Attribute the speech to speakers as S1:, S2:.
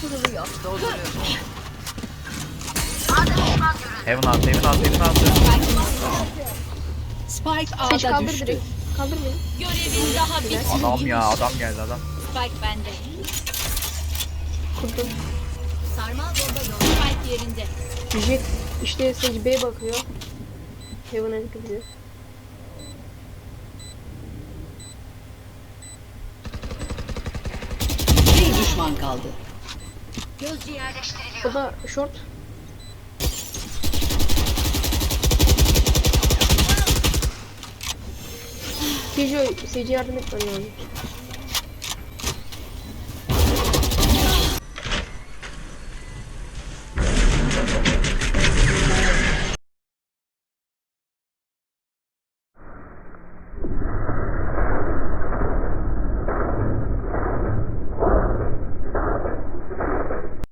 S1: Kuruluyor.
S2: Heaven altı, Heaven altı, Heaven altı.
S1: Spike
S3: Seç
S1: A'da
S3: kaldır
S1: düştü.
S3: direkt. Kaldır beni.
S4: Görevin daha bitmedi.
S2: Adam ya, adam geldi adam.
S4: Spike bende.
S3: Kurdum.
S4: Sarmal bomba yolu. Spike yerinde.
S3: Jet işte Sage B'ye bakıyor. Heaven'a dikkat ediyor.
S1: Bir düşman kaldı.
S4: Gözcü yerleştiriliyor.
S3: O da short. Tejo, Sage'e yardım etmen lazım.